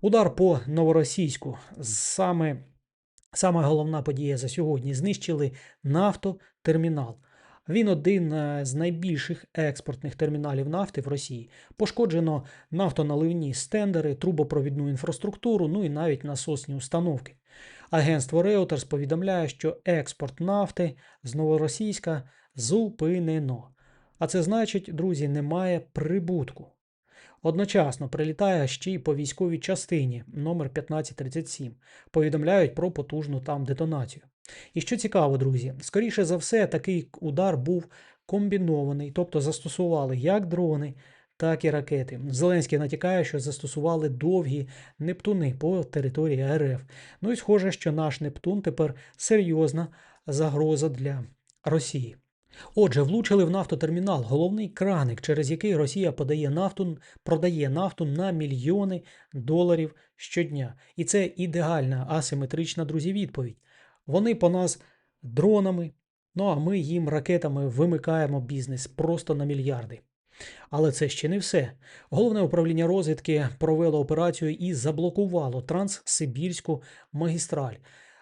Удар по новоросійську. Саме, саме головна подія за сьогодні. Знищили нафтотермінал. Він один е, з найбільших експортних терміналів нафти в Росії. Пошкоджено нафтоналивні стендери, трубопровідну інфраструктуру, ну і навіть насосні установки. Агентство Reuters повідомляє, що експорт нафти з новоросійська зупинено. А це значить, друзі, немає прибутку. Одночасно прилітає ще й по військовій частині номер 1537. Повідомляють про потужну там детонацію. І що цікаво, друзі, скоріше за все, такий удар був комбінований, тобто застосували як дрони, так і ракети. Зеленський натякає, що застосували довгі Нептуни по території РФ. Ну і схоже, що наш Нептун тепер серйозна загроза для Росії. Отже, влучили в нафтотермінал, головний краник, через який Росія подає нафту, продає нафту на мільйони доларів щодня. І це ідеальна асиметрична, друзі, відповідь. Вони по нас дронами, ну а ми їм ракетами вимикаємо бізнес просто на мільярди. Але це ще не все. Головне управління розвідки провело операцію і заблокувало Транссибірську магістраль.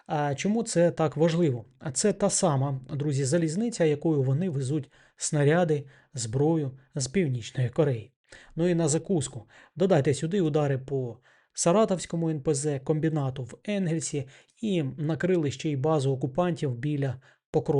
А чому це так важливо? А це та сама, друзі, залізниця, якою вони везуть снаряди, зброю з Північної Кореї. Ну і на закуску. Додайте сюди удари по Саратовському НПЗ, комбінату в Енгельсі і накрили ще й базу окупантів біля Покровська.